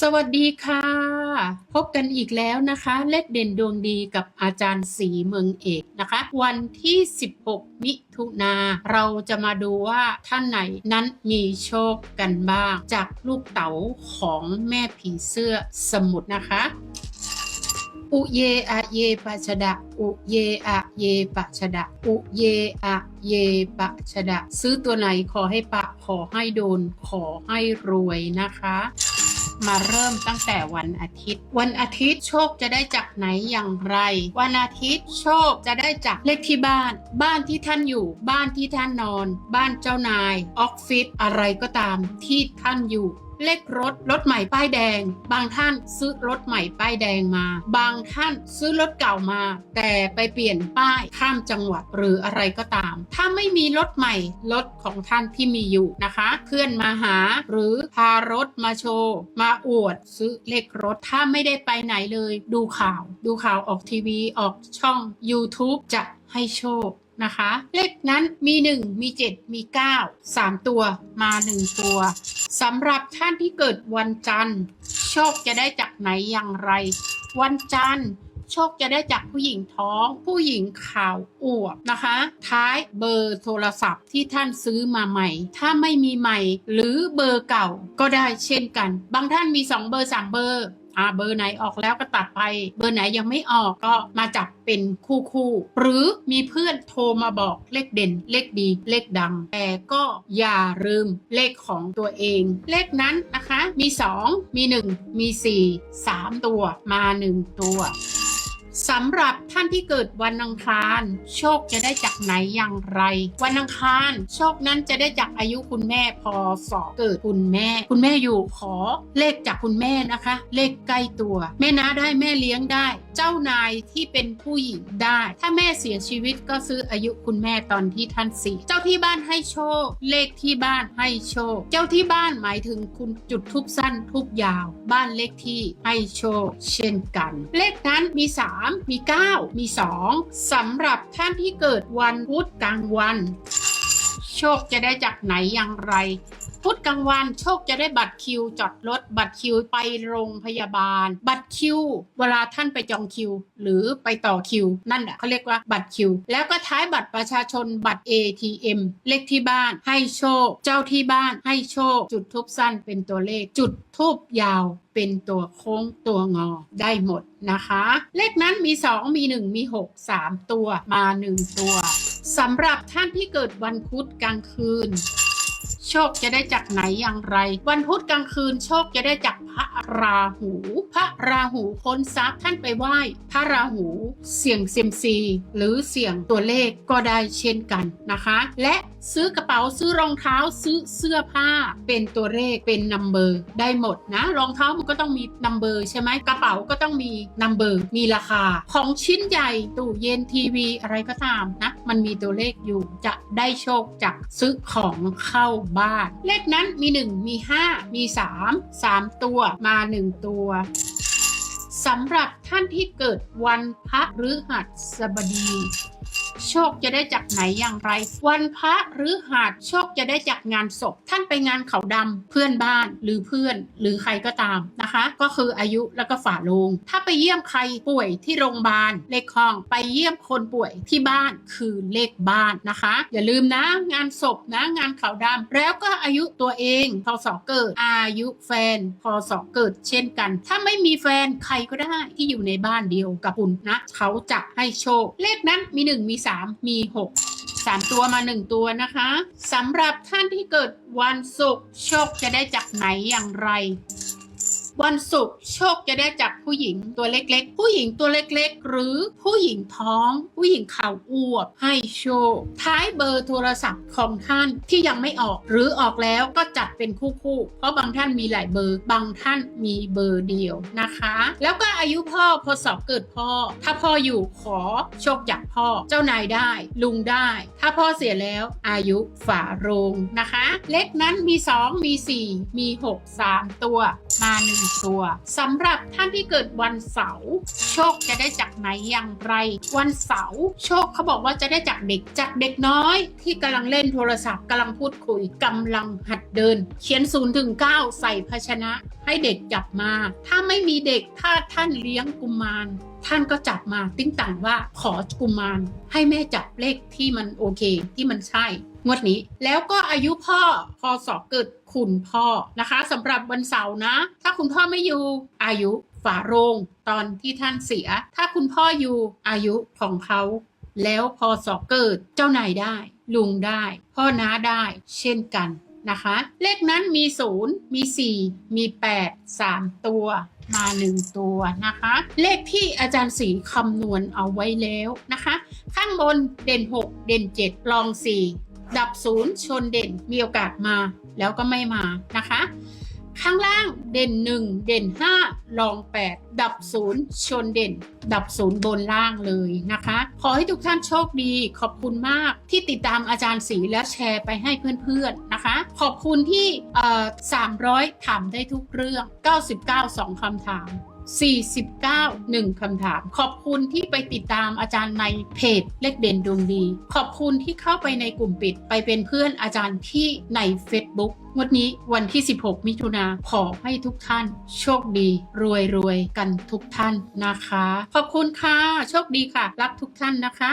สวัสดีค่ะ พบกันอีกแล้วนะคะ เลขเด่นดวงดีกับอาจารย์สีเมืองเอกนะคะ วันที่ 16 มิถุนาเราจะมาดูว่าท่านไหนนั้นมีโชคกันบ้าง จากลูกเต๋าของแม่ผีเสื้อสมุทรนะคะอุเยอะเยปะชดะ อุเยอะเยปะชดะ อุเยอะเยปะชดะ ซื้อตัวไหนขอให้ปะขอให้โดน ขอให้รวยนะคะ มาเริ่มตั้งแต่วันอาทิตย์ วันอาทิตย์โชคจะได้จากไหนอย่างไร วันอาทิตย์โชคจะได้จากเลขที่บ้าน บ้านที่ท่านอยู่ บ้านที่ท่านนอน บ้านเจ้านายออฟฟิศอะไรก็ตามที่ท่านอยู่ เลขรถรถใหม่ป้ายแดง บางท่านซื้อรถใหม่ป้ายแดงมา บางท่านซื้อรถเก่ามา แต่ไปเปลี่ยนป้ายข้ามจังหวัดหรืออะไรก็ตาม ถ้าไม่มีรถใหม่รถของท่านที่มีอยู่นะคะ เพื่อนมาหาหรือพารถมาโชว์ มาอวดซื้อเลขรถถ้าไม่ได้ไปไหนเลย ดูข่าว ดูข่าวออกทีวีออกช่อง YouTube จะให้โชคนะคะ เลขนั้นมี 1 มี 7 มี 9 3 ตัวมา 1 ตัว สำหรับท่านที่เกิดวันจันทร์ โชคจะได้จากไหนอย่างไร วันจันทร์โชคจะได้จากผู้หญิงท้อง ผู้หญิงข่าวอวบนะคะ ท้ายเบอร์โทรศัพท์ที่ท่านซื้อมาใหม่ ถ้าไม่มีใหม่หรือเบอร์เก่าก็ได้เช่นกัน บางท่านมี 2 เบอร์3เบอร์ อ่าเบอร์ไหนออกแล้วก็ตัดไป เบอร์ไหนยังไม่ออกก็มาจับเป็นคู่คู่ๆหรือมีเพื่อนโทรมาบอกเลขเด่น เลขดีเลขดัง แต่ก็อย่าลืมเลขของตัวเอง เลขนั้นนะคะมี 2 มี 1 มี 4 3 ตัวมา 1 ตัวสำหรับ ท่านที่เกิดวันอังคาร โชคจะได้จากไหนอย่างไร วันอังคาร โชคนั้นจะได้จากอายุคุณแม่พอสอเกิดคุณแม่ คุณแม่อยู่ขอเลขจากคุณแม่นะคะ เลขใกล้ตัว แม่น้าได้แม่เลี้ยงได้ เจ้านายที่เป็นผู้หญิงได้ ถ้าแม่เสียชีวิตก็ซื้ออายุคุณแม่ตอนที่ท่านเสียเจ้าที่บ้านให้โชค เลขที่บ้านให้โชค เจ้าที่บ้านหมายถึงคุณจุดทุบสั้นทุบยาว บ้านเลขที่ให้โชค เช่นกัน เลขนั้นมี 3 มี 9มี 2สำหรับท่านที่เกิดวันพุธกลางวัน โชคจะได้จากไหนอย่างไร พุธกลางวันโชคจะได้บัตรคิวจอดรถบัตรคิวไปโรงพยาบาล บัตรคิว เวลาท่านไปจองคิว หรือไปต่อคิว นั่นแหละเขาเรียกว่าบัตรคิว แล้วก็ท้ายบัตรประชาชนบัตร ATM เลขที่บ้านให้โชค เจ้าที่บ้านให้โชค จุดทูบสั้นเป็นตัวเลข จุดทูบยาวเป็นตัวโค้งตัวงอได้หมดนะคะ เลขนั้นมี 2 มี 1 มี 6 3 ตัวมา 1 ตัวสำหรับท่านที่เกิดวันพุธกลางคืน ชคจะได้จากไหนอย่างไร วันพุธกลางคืนโชคจะได้จากพระราหู พระราหูพ้นทรัพย์ท่านไปไหว้ พระราหู เสี่ยงเซียมซี หรือเสี่ยงตัวเลขก็ได้เช่นกันนะคะ และซื้อกระเป๋าซื้อรองเท้าซื้อเสื้อผ้า เป็นตัวเลขเป็นนัมเบอร์ได้หมดนะ รองเท้ามันก็ต้องมีนัมเบอร์ใช่ไหมกระเป๋าก็ต้องมีนัมเบอร์มีราคา ของชิ้นใหญ่ตู้เย็นทีวีอะไรก็ตามนะ มันมีตัวเลขอยู่จะได้โชคจากซื้อของเข้าบ้านเลขนั้นมี 1 มี 5 มี 3 3 ตัวมา 1 ตัวสำหรับท่านที่เกิดวันพระฤหัสบดี โชคจะได้จากไหนอย่างไร วันพระหรือหัสโชคจะได้จากงานศพ ท่านไปงานเขาดำเพื่อนบ้านหรือเพื่อน หรือใครก็ตามนะคะ ก็คืออายุแล้วก็ฝาลง ถ้าไปเยี่ยมใครป่วยที่โรงพยาบาลเลขห้องไปเยี่ยมคนป่วยที่บ้านคือเลขบ้านนะคะ อย่าลืมนะงานศพนะงานเขาดำแล้วก็อายุตัวเองพศเกิด อายุแฟนพศเกิด เช่นกัน ถ้าไม่มีแฟนใครก็ได้ที่อยู่ในบ้านเดียวกับคุณนะ เขาจะให้โชค เลขนั้นมี 1 มีสามมีหกสามตัวมาหนึ่งตัวนะคะสำหรับท่านที่เกิดวันศุกร์โชคจะได้จากไหนอย่างไร วันศุกร์โชคจะได้จากผู้หญิงตัวเล็กๆ ผู้หญิงตัวเล็กๆ หรือผู้หญิงท้อง ผู้หญิงข่าวอวบให้โชค ท้ายเบอร์โทรศัพท์ของท่านที่ยังไม่ออก หรือออกแล้วก็จัดเป็นคู่ๆ เพราะบางท่านมีหลายเบอร์ บางท่านมีเบอร์เดียวนะคะ แล้วก็อายุพ่อพศเกิดพ่อ ถ้าพ่ออยู่ขอโชคจากพ่อ เจ้านายได้ ลุงได้ ถ้าพ่อเสียแล้วอายุฝาโรงนะคะ เลขนั้นมี 2 มี 4 มี 6 3 ตัวมาหนึ่งตัวสำหรับท่านที่เกิดวันเสาร์โชคจะได้จากไหนอย่างไร วันเสาร์โชคเขาบอกว่าจะได้จากเด็กจากเด็กน้อย ที่กำลังเล่นโทรศัพท์กำลังพูดคุยกำลังหัดเดิน เขียน0ูนถึงเใส่ภาชนะ ให้เด็กจับมา ถ้าไม่มีเด็กถ้าท่านเลี้ยงกุมารท่านก็จับมาติ้งต่างว่าขอกุมารให้แม่จับเลขที่มันโอเค ที่มันใช่ งวดนี้ แล้วก็อายุพ่อพอสอบเกิดคุณพ่อนะคะสำหรับวันเสาร์นะ ถ้าคุณพ่อไม่อยู่อายุฝาโรงตอนที่ท่านเสีย ถ้าคุณพ่ออยู่อายุของเขา แล้วพอสอบเกิดเจ้านายได้ ลุงได้ พ่อน้าได้ เช่นกันนะคะ เลขนั้นมี 0 มี 4 มี 8 3 ตัวมา1ตัวนะคะ เลขที่อาจารย์สีคำนวณเอาไว้แล้วนะคะ ข้างบนเด่น 6 เด่น 7 ลอง 4 ดับ0ชนเด่นมีโอกาสมาแล้วก็ไม่มานะคะ ข้างล่างเด่น 1 เด่น 5 ลอง 8 ดับ 0 ชนเด่น ดับ 0 บนล่างเลยนะคะ ขอให้ทุกท่านโชคดีขอบคุณมากที่ติดตามอาจารย์สีและแชร์ไปให้เพื่อนๆนะคะ ขอบคุณที่ 300 ถามได้ทุกเรื่อง 99 2คำถาม 49 1คำถาม ขอบคุณที่ไปติดตามอาจารย์ในเพจเลขเด่นดวงดี ขอบคุณที่เข้าไปในกลุ่มปิด ไปเป็นเพื่อนอาจารย์ที่ใน Facebook วันนี้วันที่ 16 มิถุนาขอให้ทุกท่าน โชคดี รวยรวยๆกันทุกท่านนะคะ ขอบคุณค่ะ โชคดีค่ะ รักทุกท่านนะคะ